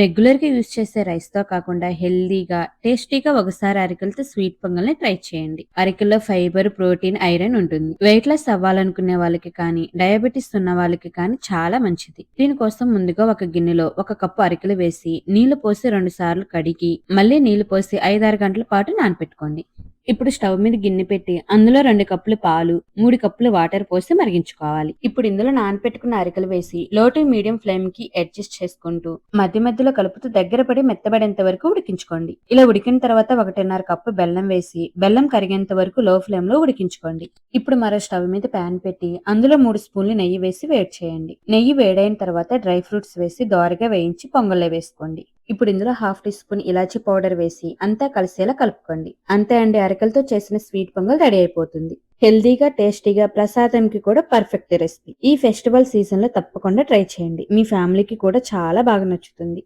రెగ్యులర్గా యూజ్ చేసే రైస్తో కాకుండా హెల్దీగా టేస్టీగా ఒకసారి అరికలతో స్వీట్ పొంగల్ని ట్రై చేయండి. అరికల్లో ఫైబర్ ప్రోటీన్ ఐరన్ ఉంటుంది. వెయిట్ లాస్ అవ్వాలనుకునే వాళ్ళకి కానీ డయాబెటీస్ ఉన్న వాళ్ళకి కానీ చాలా మంచిది. దీనికోసం ముందుగా ఒక గిన్నెలో ఒక కప్పు అరికలు వేసి నీళ్ళు పోసి రెండు సార్లు కడిగి మళ్ళీ నీళ్ళు పోసి ఐదారు గంటల పాటు నానపెట్టుకోండి. ఇప్పుడు స్టవ్ మీద గిన్నె పెట్టి అందులో రెండు కప్పులు పాలు మూడు కప్పులు వాటర్ పోసి మరిగించుకోవాలి. ఇప్పుడు ఇందులో నానపెట్టుకున్న అరికలు వేసి లో టు మీడియం ఫ్లేమ్కి అడ్జస్ట్ చేసుకుంటూ మధ్య మధ్యలో కలుపుతూ దగ్గర పడి మెత్తబడేంత వరకు ఉడికించుకోండి. ఇలా ఉడికిన తర్వాత ఒకటిన్నర కప్పు బెల్లం వేసి బెల్లం కరిగేంత వరకు లో ఫ్లేమ్లో ఉడికించుకోండి. ఇప్పుడు మరో స్టవ్ మీద ప్యాన్ పెట్టి అందులో మూడు స్పూన్లు నెయ్యి వేసి వేడి చేయండి. నెయ్యి వేడైన తర్వాత డ్రై ఫ్రూట్స్ వేసి దోరగా వేయించి పొంగల్లో వేసుకోండి. ఇప్పుడు ఇందులో హాఫ్ టీ స్పూన్ ఇలాచీ పౌడర్ వేసి అంతా కలిసేలా కలుపుకోండి. అంతే అండి అరకలతో చేసిన స్వీట్ పొంగల్ రెడీ అయిపోతుంది. హెల్దీగా టేస్టీగా ప్రసాదంకి కూడా పర్ఫెక్ట్ రెసిపీ. ఈ ఫెస్టివల్ సీజన్లో తప్పకుండా ట్రై చేయండి. మీ ఫ్యామిలీకి కూడా చాలా బాగా నచ్చుతుంది.